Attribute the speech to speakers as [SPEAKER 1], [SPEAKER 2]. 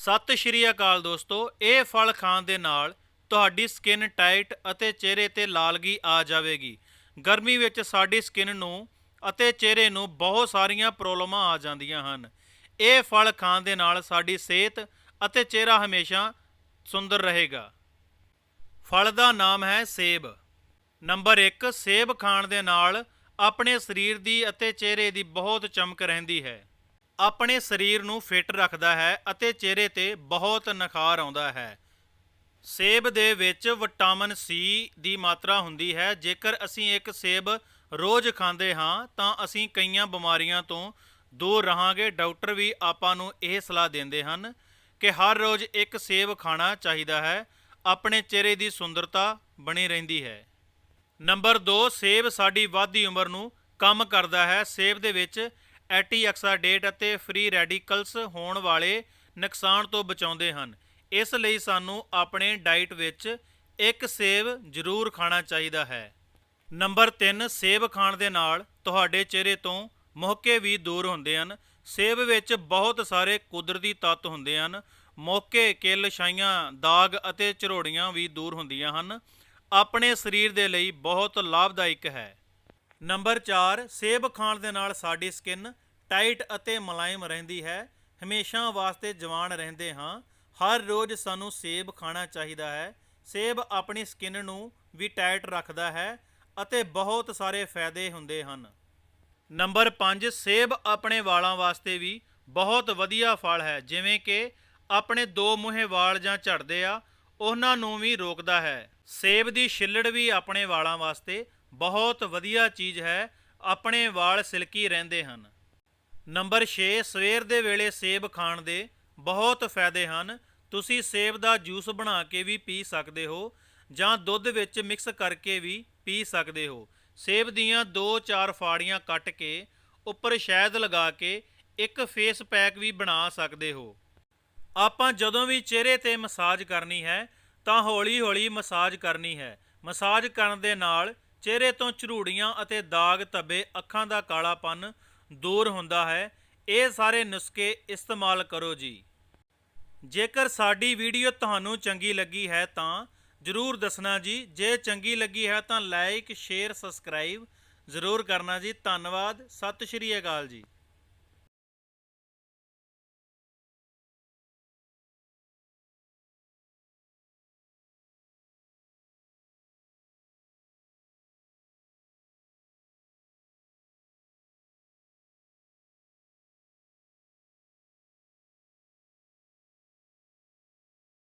[SPEAKER 1] ਸਤਿ ਸ਼੍ਰੀ ਅਕਾਲ ਦੋਸਤੋ, ਇਹ ਫਲ ਖਾਣ ਦੇ ਨਾਲ ਤੁਹਾਡੀ ਸਕਿਨ ਟਾਈਟ ਅਤੇ ਚਿਹਰੇ ਤੇ ਲਾਲਗੀ ਆ ਜਾਵੇਗੀ। ਗਰਮੀ ਵਿੱਚ ਸਾਡੀ ਸਕਿਨ ਨੂੰ ਅਤੇ ਚਿਹਰੇ ਨੂੰ ਬਹੁਤ ਸਾਰੀਆਂ ਪ੍ਰੋਬਲਮਾਂ ਆ ਜਾਂਦੀਆਂ ਹਨ। ਇਹ ਫਲ ਖਾਣ ਦੇ ਨਾਲ ਸਾਡੀ ਸਿਹਤ ਅਤੇ ਚਿਹਰਾ ਹਮੇਸ਼ਾ ਸੁੰਦਰ ਰਹੇਗਾ। ਫਲ ਦਾ ਨਾਮ ਹੈ ਸੇਬ। ਨੰਬਰ 1 ਸੇਬ ਖਾਣ ਦੇ ਨਾਲ ਆਪਣੇ ਸਰੀਰ ਦੀ ਅਤੇ ਚਿਹਰੇ ਦੀ ਬਹੁਤ ਚਮਕ ਰਹਿੰਦੀ ਹੈ। ਆਪਣੇ ਸਰੀਰ ਨੂੰ ਫਿੱਟ ਰੱਖਦਾ ਹੈ ਅਤੇ ਚਿਹਰੇ ਤੇ ਬਹੁਤ ਨਿਖਾਰ ਆਉਂਦਾ ਹੈ। ਸੇਬ ਦੇ ਵਿੱਚ ਵਿਟਾਮਿਨ ਸੀ ਦੀ ਮਾਤਰਾ ਹੁੰਦੀ ਹੈ। ਜੇਕਰ ਅਸੀਂ ਇੱਕ ਸੇਬ ਰੋਜ਼ ਖਾਂਦੇ ਹਾਂ, ਤਾਂ ਅਸੀਂ ਕਈਆਂ ਬਿਮਾਰੀਆਂ ਤੋਂ ਦੂਰ ਰਹਾਂਗੇ। ਡਾਕਟਰ ਵੀ ਆਪਾਂ ਨੂੰ ਇਹ ਸਲਾਹ ਦਿੰਦੇ ਹਨ ਕਿ ਹਰ ਰੋਜ਼ ਇੱਕ ਸੇਬ ਖਾਣਾ ਚਾਹੀਦਾ ਹੈ। ਆਪਣੇ ਚਿਹਰੇ ਦੀ ਸੁੰਦਰਤਾ ਬਣੀ ਰਹਿੰਦੀ ਹੈ। ਨੰਬਰ 2 ਸੇਬ ਸਾਡੀ ਵਾਧੀ ਉਮਰ ਨੂੰ ਕੰਮ ਕਰਦਾ ਹੈ। ਸੇਬ ਦੇ ਵਿੱਚ ਐਂਟੀਆਕਸੀਡੈਂਟ ਅਤੇ ਫ੍ਰੀ ਰੈਡੀਕਲਸ ਹੋਣ ਵਾਲੇ ਨੁਕਸਾਨ ਤੋਂ ਬਚਾਉਂਦੇ ਹਨ। ਇਸ ਲਈ ਸਾਨੂੰ ਆਪਣੇ ਡਾਈਟ ਵਿੱਚ ਇੱਕ ਸੇਬ ਜ਼ਰੂਰ ਖਾਣਾ ਚਾਹੀਦਾ ਹੈ। ਨੰਬਰ 3 ਸੇਬ ਖਾਣ ਦੇ ਨਾਲ ਤੁਹਾਡੇ ਚਿਹਰੇ ਤੋਂ ਮੁਹਕੇ ਵੀ ਦੂਰ ਹੁੰਦੇ ਹਨ। ਸੇਬ ਵਿੱਚ ਬਹੁਤ ਸਾਰੇ ਕੁਦਰਤੀ ਤੱਤ ਹੁੰਦੇ ਹਨ। ਮੋਕੇ, ਕਿੱਲ, ਛਾਈਆਂ, ਦਾਗ ਅਤੇ ਝਰੋੜੀਆਂ ਵੀ ਦੂਰ ਹੁੰਦੀਆਂ ਹਨ। ਆਪਣੇ ਸਰੀਰ ਦੇ ਲਈ ਬਹੁਤ ਲਾਭਦਾਇਕ ਹੈ। ਨੰਬਰ 4 ਸੇਬ ਖਾਣ ਦੇ ਨਾਲ ਸਾਡੀ ਸਕਿਨ ਟਾਈਟ ਅਤੇ ਮੁਲਾਇਮ ਰਹਿੰਦੀ ਹੈ। ਹਮੇਸ਼ਾ ਵਾਸਤੇ ਜਵਾਨ ਰਹਿੰਦੇ ਹਾਂ। ਹਰ ਰੋਜ਼ ਸਾਨੂੰ ਸੇਬ ਖਾਣਾ ਚਾਹੀਦਾ ਹੈ। ਸੇਬ ਆਪਣੀ ਸਕਿਨ ਨੂੰ ਵੀ ਟਾਈਟ ਰੱਖਦਾ ਹੈ ਅਤੇ ਬਹੁਤ ਸਾਰੇ ਫਾਇਦੇ ਹੁੰਦੇ ਹਨ। ਨੰਬਰ 5 ਸੇਬ ਆਪਣੇ ਵਾਲਾਂ ਵਾਸਤੇ ਵੀ ਬਹੁਤ ਵਧੀਆ ਫਲ ਹੈ। ਜਿਵੇਂ ਕਿ ਆਪਣੇ ਦੋ ਮੂਹੇ ਵਾਲ ਜਾਂ ਝੜਦੇ ਆ, ਉਹਨਾਂ ਨੂੰ ਵੀ ਰੋਕਦਾ ਹੈ। ਸੇਬ ਦੀ ਛਿੱਲੜ ਵੀ ਆਪਣੇ ਵਾਲਾਂ ਵਾਸਤੇ ਬਹੁਤ ਵਧੀਆ ਚੀਜ਼ ਹੈ, ਆਪਣੇ ਵਾਲ ਸਿਲਕੀ ਰਹਿੰਦੇ ਹਨ। ਨੰਬਰ 6 ਸਵੇਰ ਦੇ ਵੇਲੇ ਸੇਬ ਖਾਣ ਦੇ ਬਹੁਤ ਫਾਇਦੇ ਹਨ। ਤੁਸੀਂ ਸੇਬ ਦਾ ਜੂਸ ਬਣਾ ਕੇ ਵੀ ਪੀ ਸਕਦੇ ਹੋ, ਜਾਂ ਦੁੱਧ ਵਿੱਚ ਮਿਕਸ ਕਰਕੇ ਵੀ ਪੀ ਸਕਦੇ ਹੋ। ਸੇਬ ਦੀਆਂ 2-4 ਫਾੜੀਆਂ ਕੱਟ ਕੇ, ਉੱਪਰ ਸ਼ਹਿਦ ਲਗਾ ਕੇ ਇੱਕ ਫੇਸ ਪੈਕ ਵੀ ਬਣਾ ਸਕਦੇ ਹੋ। ਆਪਾਂ ਜਦੋਂ ਵੀ ਚਿਹਰੇ ਤੇ ਮਸਾਜ ਕਰਨੀ ਹੈ, ਤਾਂ ਹੌਲੀ-ਹੌਲੀ ਮਸਾਜ ਕਰਨੀ ਹੈ। ਮਸਾਜ ਕਰਨ ਦੇ ਨਾਲ ਚਿਹਰੇ ਤੋਂ ਝਰੂੜੀਆਂ ਅਤੇ ਦਾਗ ਧੱਬੇ ਅੱਖਾਂ ਦਾ ਕਾਲਾਪਨ ਦੂਰ ਹੁੰਦਾ ਹੈ। ਇਹ ਸਾਰੇ ਨੁਸਖੇ ਇਸਤੇਮਾਲ ਕਰੋ ਜੀ। ਜੇਕਰ ਸਾਡੀ ਵੀਡੀਓ ਤੁਹਾਨੂੰ ਚੰਗੀ ਲੱਗੀ ਹੈ ਤਾਂ ਜਰੂਰ ਦੱਸਣਾ ਜੀ। ਜੇ ਚੰਗੀ ਲੱਗੀ ਹੈ ਤਾਂ ਲਾਈਕ, ਸ਼ੇਅਰ, ਸਬਸਕ੍ਰਾਈਬ ਜ਼ਰੂਰ ਕਰਨਾ ਜੀ। ਧੰਨਵਾਦ। ਸਤਿ ਸ਼੍ਰੀ ਅਕਾਲ ਜੀ।